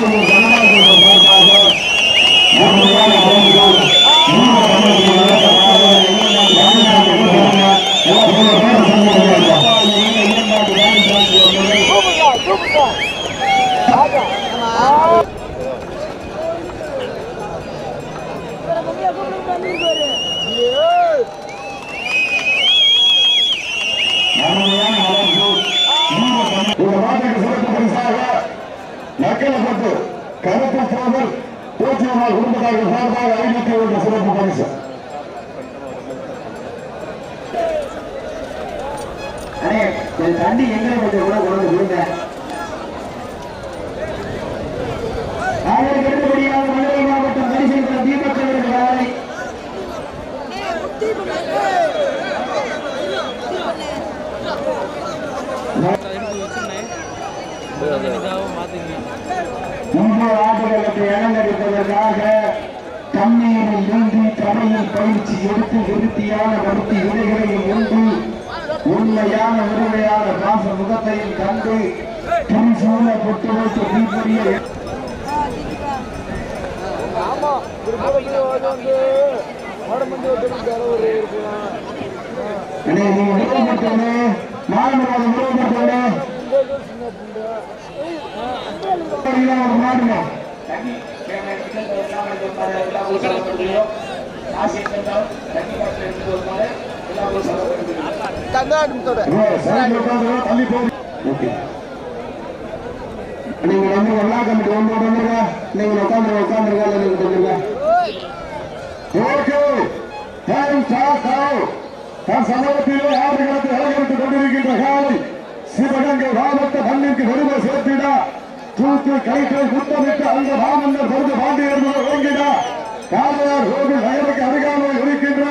காலையை கனமாக்குவதற்கு முன்பாக முழுமையான அறிவுகள், மூன்று கமிட்டிகள் தமிழ்நாடு முதல்வர் எல்லா பேரும் சந்திக்கிறார்கள். அருமையான வளர்ச்சி. மூன்று கமிட்டி- இந்த மாட்டுக்கு சிறப்பு பரிசாக நக்கலப்பட்டு கருப்பு சோதர் பூச்சியம்மாள் குடும்பத்தார்கள் சார்பாக ஐநூத்தி ஒன்று சிறப்பு பரிசு. அண்ணே தண்ணி எங்களை கொஞ்சம் கூட கொண்டு எடுத்து விருத்தியான வருத்தி ஒன்று உண்மையான உரிமையான பாச முகத்தையும் கண்டு திரிசூல பொட்டு வைத்து தீபொறிய அண்ணே, நீங்க விருப்பப்பட்டவனே மாணவர்கள் விருப்பப்பட்டவனே ஒரு மாடுங்க நீங்க வந்து எல்லா கமிட்டி ஒன்று வந்துருங்க நீங்க உட்காந்துருங்க உட்காந்துருங்க இல்லை நீங்க சொல்லுங்க ஓகே. டைம் ஸ்டார்ட் ஆகும் தன் சமூகத்திலே ஆடுகளத்தை அலங்கரித்துக் கொண்டிருக்கின்ற காலை சிவகங்கை மாவட்ட மண்ணிற்கு பெருமை சேர்த்திட. தூக்கு கைகள் குத்தமிட்டு அந்த மாமன்னர் பொருது பாண்டியர்கள் ஓங்கிட காலையார் கோவில் நகருக்கு அருகாமல் இருக்கின்ற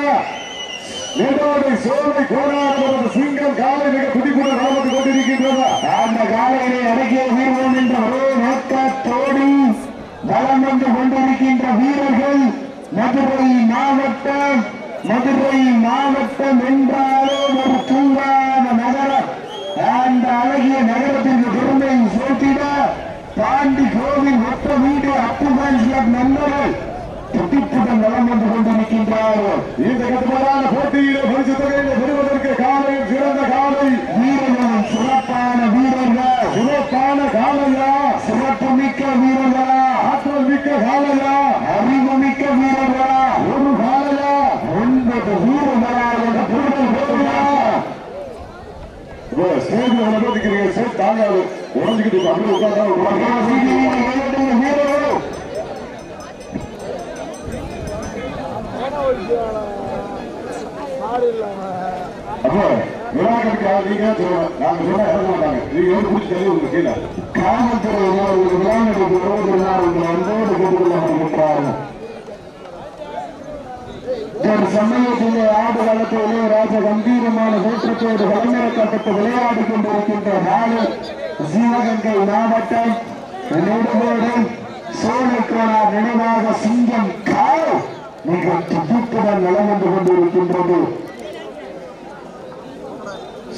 நெடோடை சோலை கோடாரம் சிங்கம் காலை மிக துடிப்புடன் நடந்து கொண்டிருக்கின்றது அந்த காலையிலே அடக்கிய வீரன் என்ற ஒரே நோக்கத்தோடு பலம் வந்து கொண்டிருக்கின்ற வீரர்கள் மதுரை மாவட்டம் மதுரை மாவட்டம் என்றாலே ஒரு தூங்கான நகரம். அந்த அழகிய நகரத்திற்கு பெருமை சேர்த்திட பாண்டி கோவில் ஒத்த வீடு அப்புகான் கிளப் நண்பர்கள் நலம் வந்து கொண்டிருக்கின்றார்கள் இந்த கட்டுப்பாடான போட்டியிலே பரிசு தொகையிலே பெறுவதற்கு காலையில் சிறந்த காலை. வீரர்களும் சிறப்பான வீரர்கள். சிறப்பான காலையா? சிறப்பு மிக்க வீரர்களா? ஆற்றல் மிக்க காலையா? அறிவு மிக்க வீரர்களா? ஒரு காலையா? ஒன்பது வீரர்களா என்ற பொருள் தாங்காது. உடஞ்சுக்கிட்டு அப்படியே உட்கார்ந்தா வீரர்கள். அப்போ விழாக்களுக்கு நீங்க சொல்லணும் நாங்க சொன்னா இறங்க மாட்டாங்க. நீங்க வந்து பிடிச்சி தள்ளி உங்க கீழே. காவல்துறை ஒரு விழாக்களுக்கு வருவதனால் உங்களை அன்போடு கேட்டுக்கொள்ளப்படுகின்றார்கள் ஒரு சமயத்திலே ஆடு வளர்ப்பிலே ராஜ கம்பீரமான தோற்றத்தோடு களமிறக்கப்பட்டு விளையாடி கொண்டிருக்கின்ற நாடு சிவகங்கை மாவட்டம். சோழக்கோனார் நினைவாக சிங்கம் கால் மிக துடிப்புடன் நலம் வந்து கொண்டிருக்கின்றது.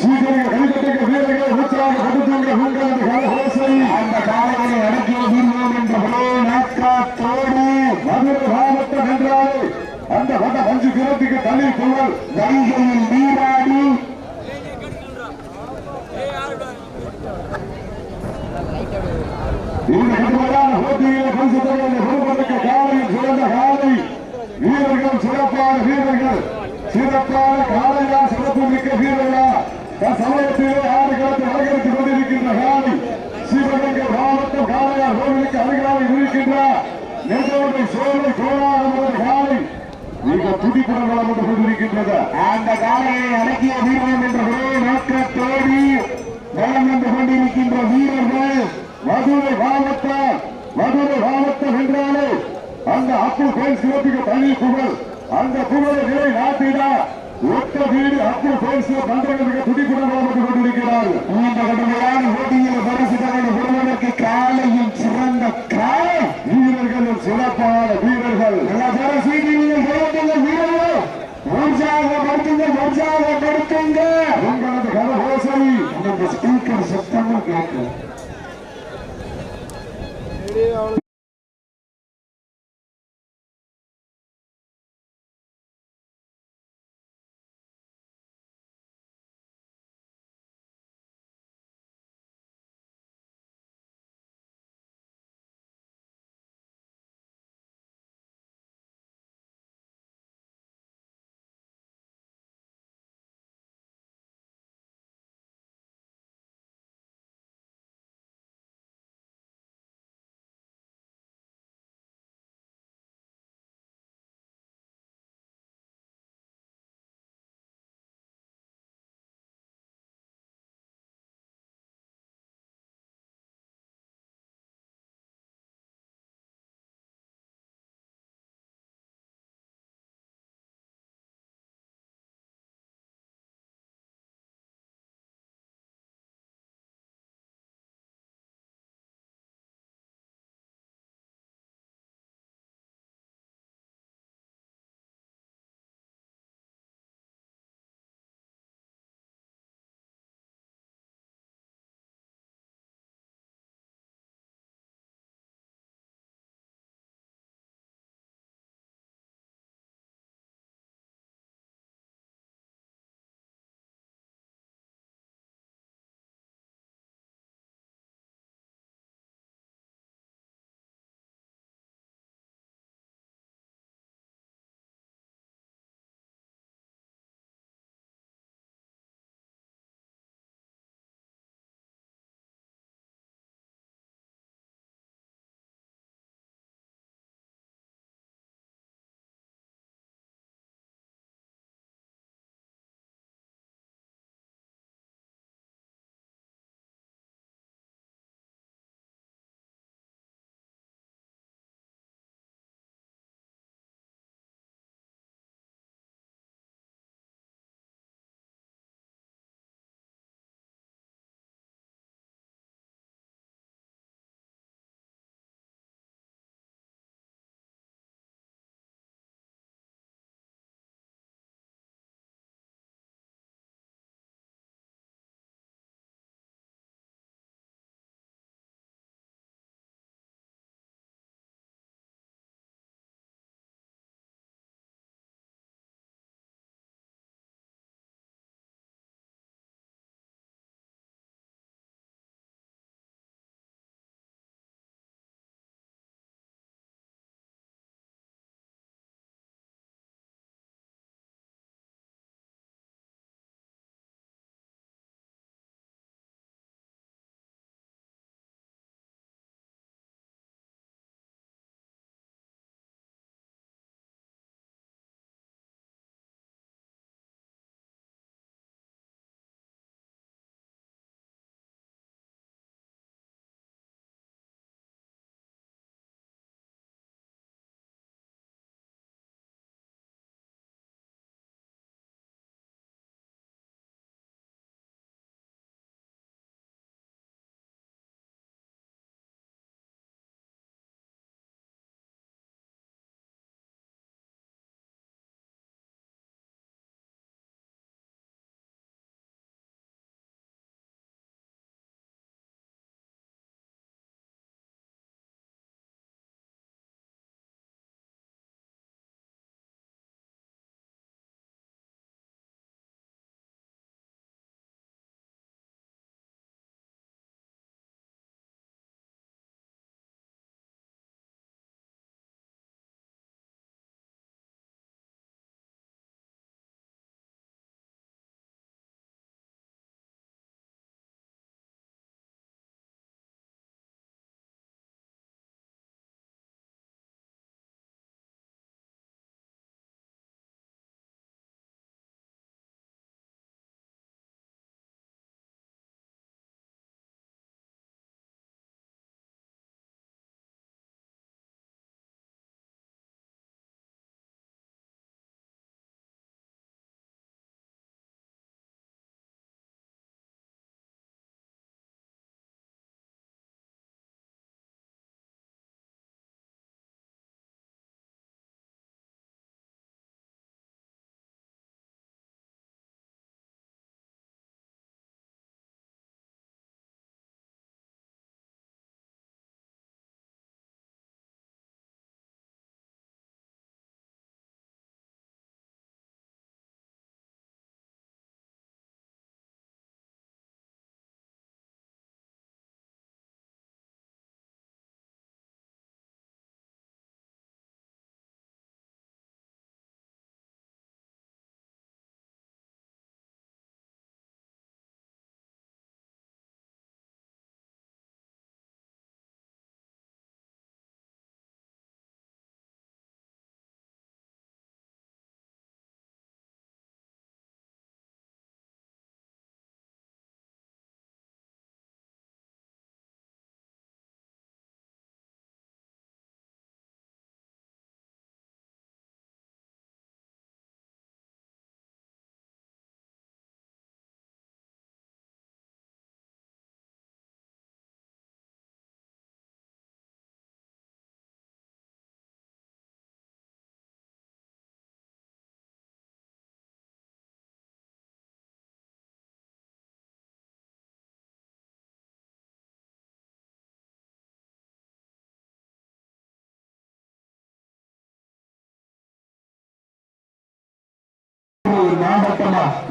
சீக்கிரம் கைதட்டுங்க வீரர்கள் உற்சாக படுத்துங்க உங்களது கலஹோசை அந்த காலையை அடக்கிய வீழ்வோம் என்ற ஒரே மதுரை மாவட்டம் என்றாலே அந்த வட பஞ்சு கிரத்துக்கு வைகையில் நீராடி. இந்த கடுமையான பரிசு தொகையை பெறுவதற்கு காலையில் சிறந்த காலை வீரர்கள் சிறப்பான வீரர்கள். சிறப்பான காலையா சிறப்பு மிக்க வீரர்களா சமயத்திலே ஆறு காலத்தை அலங்கரித்துக் கொண்டிருக்கின்ற காலை சிவகங்கை மாவட்டம் காளையார் கோவிலுக்கு அருகாமல் இருக்கின்ற நெஞ்சோட்டை சோலை கோலாரம் காலை மிக துடிப்புடன் வளம் வந்து கொண்டிருக்கின்றது அந்த காலையை அடக்கிய வீரன் என்ற ஒரே நோக்கத்தோடு வளம் வந்து கொண்டிருக்கின்ற வீரர்கள் மதுரை மாவட்டம் மதுரை மாவட்டம் என்றாலே அந்த அப்பு கோயில் சிறப்புக்கு தனி புகழ். அந்த புகழை நிலை நாட்டிட ஒத்த வீடு அப்பு கோயில் சிறப்பு மன்றங்களுக்கு துடிப்புடன் வந்து கொண்டிருக்கிறார்கள் இந்த கடுமையான போட்டியில் பரிசு தகவல் பெறுவதற்கு காலையும் சிறந்த காலை. வீரர்களும் சிறப்பான வீரர்கள். வீரர்கள். உற்சாகப்படுத்துங்க உற்சாகப்படுத்துங்க. உங்களது கரகோசை உங்களது ஸ்பீக்கர் சத்தமும் கேட்கும்.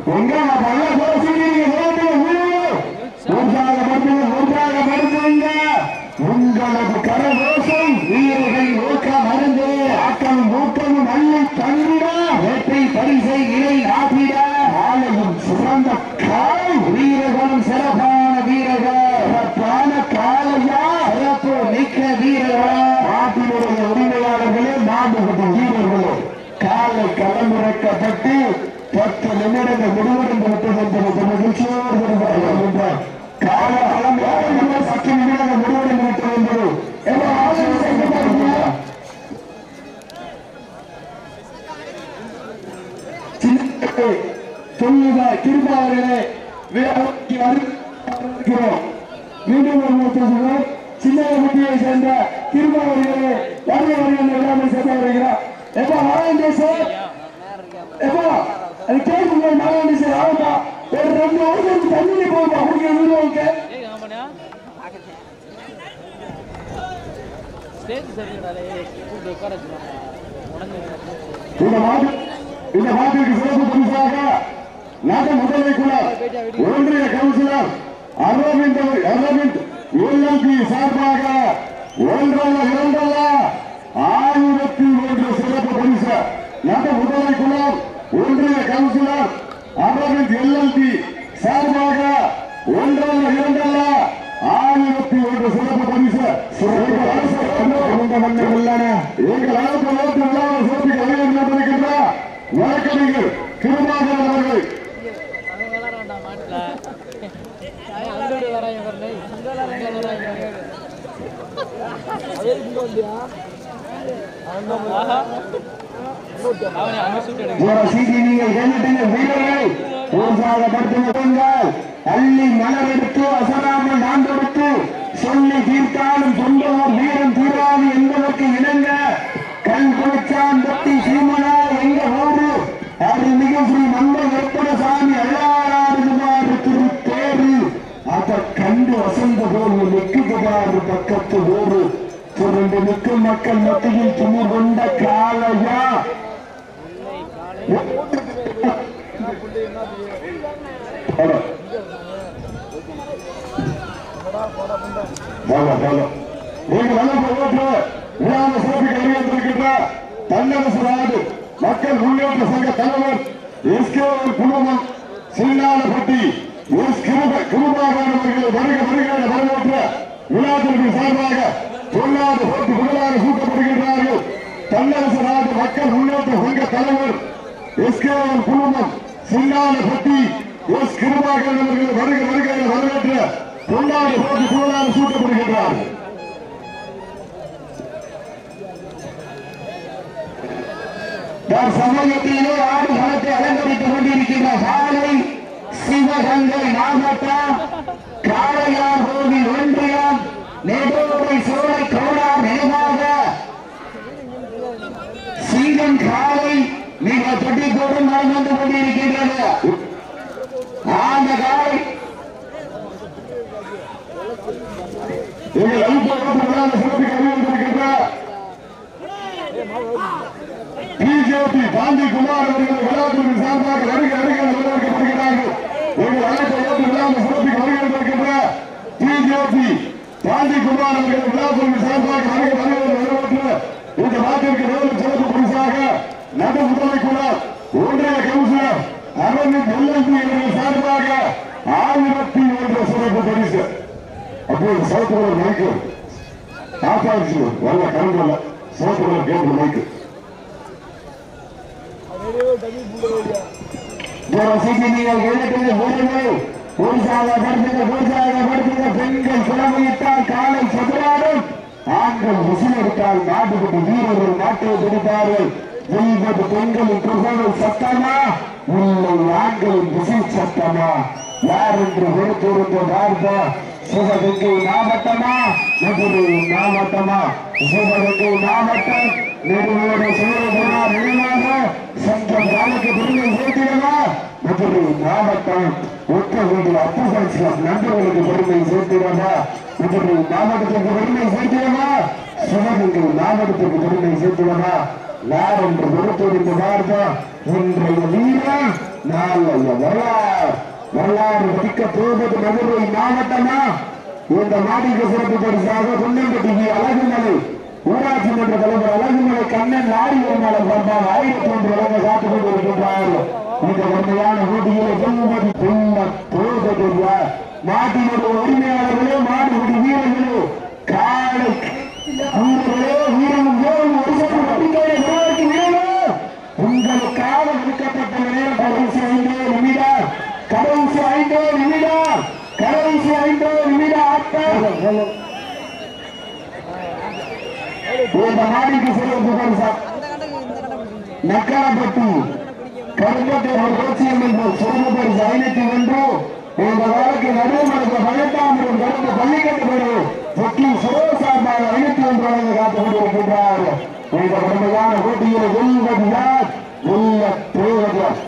vengan a bailar. வேலைக்கு மீண்டும் ஒரு முறை சொல்கிறோம் சேர்ந்த வருக வருகின்ற எல்லாமே சேர்த்து வருகிறார். எப்ப நாராயண் சார்? எப்பா அது சார் ஒரு ரெண்டு வருஷம் தண்ணி போகுமா உங்களுக்கு எதிர்வாங்க இந்த மாட்டு இந்த மாட்டிற்கு சிறப்பு பரிசாக முதன்மை குழார் ஒன்றிய கவுன்சிலர் அரவிந்த் அரவிந்த் எல்எம்பி சார்பாக ஒன்றல்ல இரண்டல்ல ஆயிரத்தி ஒன்று சிறப்பு பரிசு. முதன்மை குழார் ஒன்றிய கவுன்சிலர் அரவிந்த் எல்எம்பி சார்பாக ஒன்றல்ல இரண்டல்ல ஆயிரத்தி ஒன்று சிறப்பு பரிசு. சிறப்பு எங்கள் ஓட்டு விழாவை சிறப்பிக்க அறிவிக்கின்ற வழக்கறிஞர் திருமாவளவன் வீரர்கள் உற்சாகப்படுத்துங்கள் அள்ளி மலரெடுத்து அசராமல் நான் கொடுத்து சொல்லி தீர்த்தாலும் சொந்தவர் வீரம் தீராது என்பதற்கு இணங்க கண் குளிச்சான் பத்தி சீமான கண்டு அசந்த போது நிற்குகிறாரு பக்கத்து ஓடு சுரண்டு நிற்கும் மக்கள் மத்தியில் துணி கொண்ட காலையா மக்கள் முன்னேற்ற சங்க தலைவர் குடும்பம் சின்னாலப்பட்டி எஸ் வருக வருக என வரவேற்ற விழாத்திற்கு சார்பாக பொன்னாடு போட்டு புகழாக சூட்டப்படுகின்றார்கள். தன்னரசு நாட்டு மக்கள் முன்னேற்ற சங்க தலைவர் எஸ் எஸ்கே குடும்பம் சின்னாலப்பட்டி எஸ் கிருபாகரன் அவர்கள் வருக வருக என வரவேற்ற பொன்னாடு போட்டு புகழாக சூட்டப்படுகின்றார்கள். சமூகத்திலே ஆடு களத்தை அலங்கரித்துக் கொண்டிருக்கின்ற சாலை சிவகங்கை மாவட்டம் காளையார் கோவில் ஒன்றியம் நெடோரை சோலை கோடார் நினைவாக சிங்கம் காலை மிக தொட்டிக்கோடு மரம் வந்து கொண்டிருக்கின்றது. அந்த காலை. எங்கள் அனுப்பப்பட்ட சிறப்பு அறிவித்திருக்கின்ற பிஜேபி காந்தி குமார் அவர்கள் விழாக்குழு சார்பாக வருகை வருகை வரவேற்கப்படுகிறார்கள் எங்கள் அழைப்பை ஏற்று விழாவை சிறப்பிக்க வருகின்ற பிஜேபி காந்தி குமார் அவர்கள் விழாக்குழு சார்பாக வருகை வருகை வரவேற்று இந்த நாட்டிற்கு மேலும் சிறப்பு பரிசாக நடு முதலை குழார் ஒன்றிய கவுன்சிலர் அரவிந்த் எல்எம்பி அவர்கள் சார்பாக ஆயிரத்தி ஒன்று சிறப்பு பரிசு. அப்போது சவுத்துக்குள்ள மைக்கு காப்பாற்று வரல கரண்ட் வரல சவுத்துக்குள்ள கேட்டு மைக்கு நீங்கள் எழுதுகிற படுத்துங்க உற்சாகப்படுத்துங்க உற்சாகப்படுத்துங்க பெண்கள் கிளம்பிவிட்டால் காலை சதுராடும் ஆண்கள் விசிலெடுத்தால் நாட்டுக்கு வீரர்கள் நாட்டை பிடிப்பார்கள். வெல்வது பெண்களின் குரல் சத்தமா? இல்லை ஆண்களின் விசில் சத்தமா? யார் என்று வெறுத்திருந்த வார்த்தை சிவகங்கை மாவட்டமா? மதுரை மாவட்டமா? சிவகங்கை மாவட்டம் நெடுவோட சூழகுணா நினைவாக சென்ற காலுக்கு பெருமை சேர்த்திடவா மதுரை மாவட்டம் ஒத்த வீடு அப்பசல் கிளப் நண்பர்களுக்கு பெருமை சேர்த்திடவா மதுரை மாவட்டத்துக்கு பெருமை சேர்த்திடவா சிவகங்கை மாவட்டத்துக்கு பெருமை சேர்த்திடவா யார் என்று கொடுத்திருந்த பார்ப்போம் இன்றைய வீரம் நாளைய வரலாறு. வரலாறு படிக்க போவது மதுரை மாவட்டமா? இந்த மாடிக்கு சிறப்பு பரிசாக பொன்னம்பட்டி அழகுமலை. ஊராட்சி மன்ற தலைவர் அழகுமலை கண்ணன் நாடி உரிமையாளர் சார்பாக ஆயிரத்தி ஒன்று வழங்க காத்துக் கொண்டிருக்கின்றார். இந்த உண்மையான போட்டியிலே பொன்மதி பின்ன போவது மாட்டினுடைய உரிமையாளர்களோ மாடுபிடி வீரர்களோ காலை வீரர்களே வீரமும் வீரமும் ஒரு சற்று நம்பிக்கையை நிறுவனத்து வீரர்களே உங்களுக்காக ஒதுக்கப்பட்ட நேரம் கடைசி ஐந்தே நிமிடம் கடைசி ஐந்தே நிமிடம் கடைசி ஐந்தே நிமிடம் ஆட்டம் இந்த நாடிக்கு சிறப்பு பரிசா நக்கரப்பட்டி கருப்பட்டி ஒரு கோச்சியம்மன் சிறப்பு பரிசு ஐநூத்தி ஒன்று இந்த வழக்கு நடுவமன்ற பதினெட்டாம் கடந்த பள்ளிக்கட்டு பெறும் வக்கீல் சுரேஷ் சார்பாக ஐநூத்தி காத்துக் கொண்டிருக்கின்றார். இந்த கடுமையான போட்டியில் வெல்வது யார்? வெல்ல போவது யார்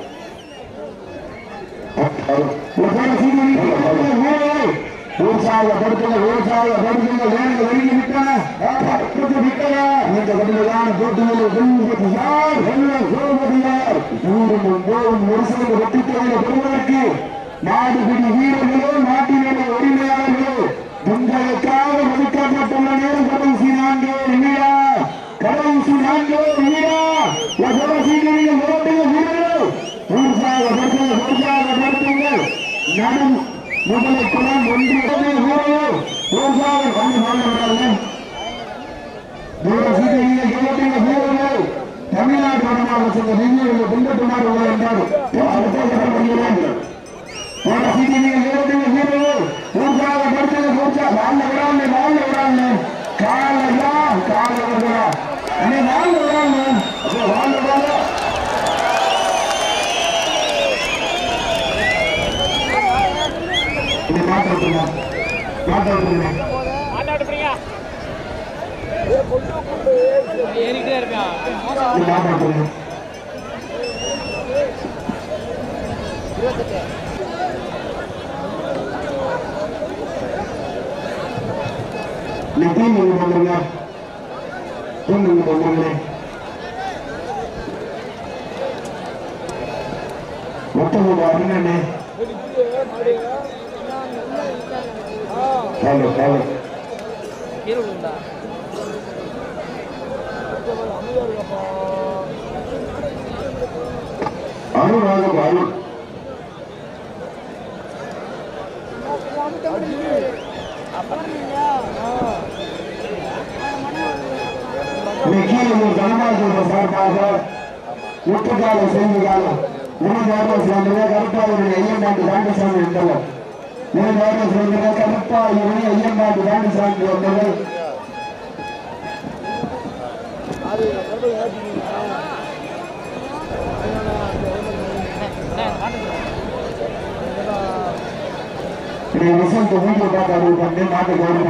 உற்சாகப்படுத்துங்க உற்சாகப்படுத்துங்க வேலையை வெளியே இந்த கடுமையான போட்டியில் யார் வெல்ல போவது யார் ஊரும் போரும் ஒரு வெற்றி பெறுவதற்கு நாடுபிடி வீரர்களோ நாட்டினுடைய உரிமையாளர்களோ உங்களுக்காக ஒதுக்கப்பட்டுள்ள நேரம் கடைசி கடைசி ஓட்டுங்க உற்சாகப்படுத்துங்கள் நடும் முதலை குளம் ஒன்று வீரர்கள் உற்சாகம் வந்து வாழ்கிறார்கள் வீரர்கள் தமிழ்நாடு வடமாக சென்ற வீரர்கள் பின்பற்றுமாறு என்றார் ஏறிக்கிட்டே இருக்கான் நிதின் நீங்க பண்றீங்க டீம் நீங்க பண்றீங்களே மொத்தம் ஒரு அண்ணனே காலு காலு முட்டுக்கால செய்திகால மூணு சேர்ந்தது கருப்பா இவருடைய ஐயம்பாண்டு தாண்டி சாமி வந்தவர் மூணு தேர்தல் சேர்ந்தது கருப்பா இவருடைய ஐயம்பாண்டு தாண்டி சாமி வந்தவர் இதை ரிசல்ட் வீடியோ பார்த்து அறிவு பண்ணி நாட்டுக்கு ஓடி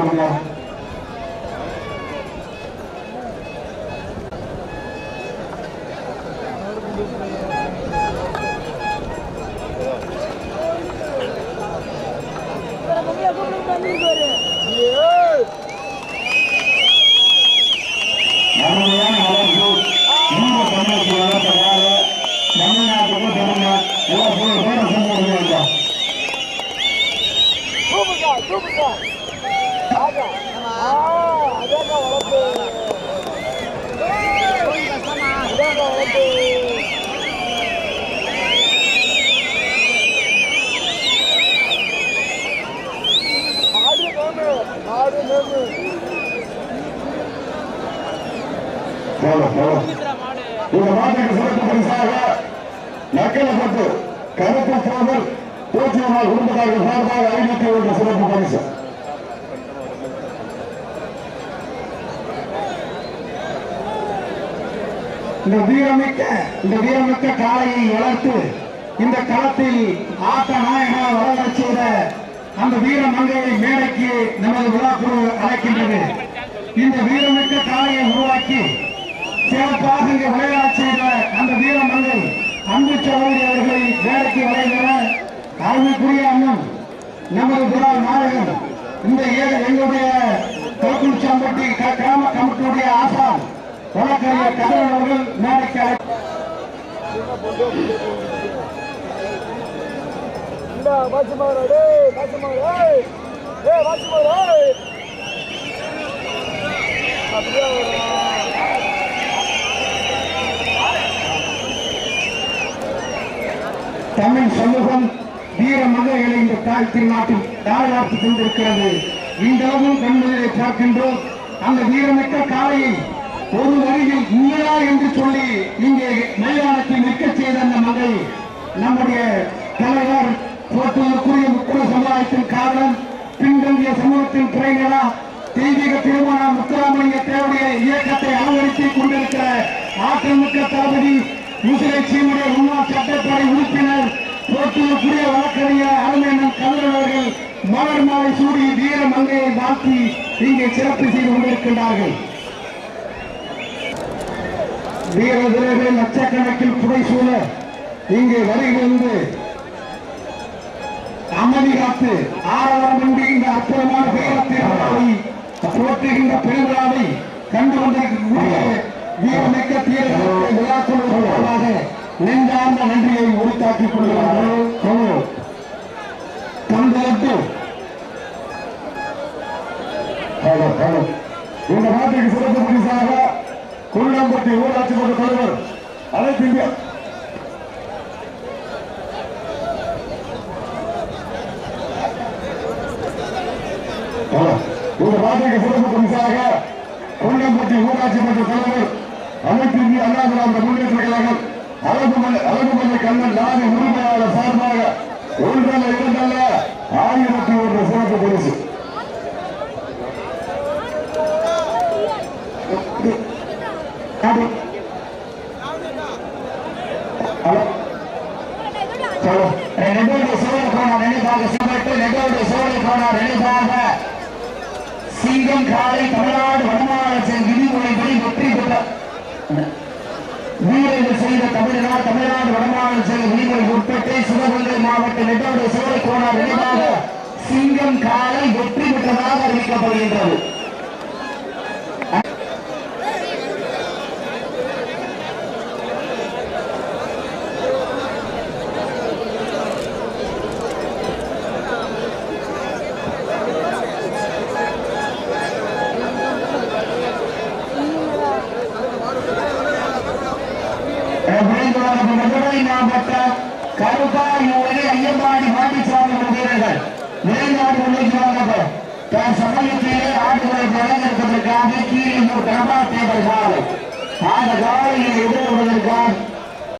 இந்த மாட்டுக்கு சிறப்பு பரிசாக நக்கலப்பட்டு கருப்பு போதல் பூச்சியம்மாள் குடும்பத்தார்கள் சார்பாக ஐநூத்தி ஒன்று சிறப்பு பரிசு. இந்த வீரமிக்க இந்த வீரமிக்க காளையை வளர்த்து இந்த களத்தில் ஆட்ட நாயகனாக வளரச் செய்த அந்த வீர மங்கையை மேடைக்கு நமது விழாக்குழு அழைக்கின்றது. இந்த வீரமிக்க காளையை உருவாக்கி சிறப்பாக இங்கு விளையாடச் செய்த அந்த வீர மங்கை அன்பு சௌரி அவர்களை வேலைக்கு வரைகிற அருமைக்குரிய அண்ணன் நமது புறா நாயகன் இந்த ஏழு எங்களுடைய தோக்குச்சாம்பட்டி கிராம கமிட்டியுடைய ஆசா வழக்கறிஞர் கதிரவன் அவர்கள் மேடைக்கு அப்படியே தமிழ் சமூகம் வீர மகளிர்களை இந்த தாய் திருநாட்டில் தாழ்வார்த்து கொண்டிருக்கிறது. இன்றளவும் அளவும் பார்க்கின்றோம். அந்த வீரமிக்க காலையை ஒரு வரியில் நீரா என்று சொல்லி இங்கே மைதானத்தில் நிற்க செய்த அந்த மகை நம்முடைய தலைவர் போற்றுவதற்குரிய முக்கிய சமுதாயத்தின் காரணம் பின்தங்கிய சமூகத்தின் துறைகளா தெய்வீக திருமண முத்துராமலிங்க தேவடைய இயக்கத்தை அலங்கரித்துக் கொண்டிருக்கிற ஆற்றல் மிக்க தளபதி முசிலை முன்னாள் சட்டப்படை உறுப்பினர் போற்றுவதற்குரிய வழக்கறிஞர் அருமையண்ணன் கதிரன் அவர்கள் மலர் மாலை சூடி வீர மங்கையை வாழ்த்தி இங்கே சிறப்பு செய்து கொண்டிருக்கின்றார்கள். வீர வீரர்கள் லட்சக்கணக்கில் புடை சூழ இங்கே வருகிறது அமைதி காத்து ஆரவாரமின்றி இந்த அற்புதமான பேரத்தை போற்றுகின்ற பெருவிழாவை கண்டு கொண்டிருக்கக்கூடிய வீரமிக்க தீரத்தை விழாக்குழுவாக நெஞ்சார்ந்த நன்றியை உரித்தாக்கிக் கொள்கிறார்கள் தந்தெடுத்து இந்த நாட்டுக்கு சிறப்பு பரிசாக குள்ளம்பட்டி ஊராட்சி மன்ற தலைவர் அனைத்து இந்தியா ஹலோ இந்த நாட்டுக்கு சிறப்பு பரிசாக கொல்லம்பட்டி ஊராட்சி மன்ற தலைவர் அனைத்து இந்திய அந்த முன்னேற்ற கழகம் அழகுமலை அழகுமலை கண்ணன் நாடு உரிமையாளர் சார்பாக ஒன்றல்ல இரண்டல்ல ஆயிரத்தி ஒன்று சிறப்பு பரிசு அது. ஹலோ ஹலோ நெகோடு சோழ கோணம் நினைவாக சிவட்டு நெகோடு சோழ கோணம் நினைவாக சிங்கம் காலை தமிழ்நாடு வடமாநில விதிமுறைப்படி வெற்றி பெற்ற வீரர்கள் செய்த தமிழ்நாடு தமிழ்நாடு வடமாநில செல்ல விதிமுறை உட்பட்டு சிவகங்கை மாவட்ட நெட்டோடு சோழ கோணம் நினைவாக சிங்கம் காலை வெற்றி பெற்றதாக அறிவிக்கப்படுகின்றது. விரைந்தவரது மதுரை மாவட்டம் கருப்பாயூரில் ஐயம்பாடி மாட்டிச்சாமி வீரர்கள் விரைந்தாடு முன்னேற்றார்கள் தன் சமயத்திலே ஆடுகளை வழங்கியிருப்பதற்காக கீழே கடம்பா தேவர் காலை அந்த காலையை எதிர்கொள்வதற்காக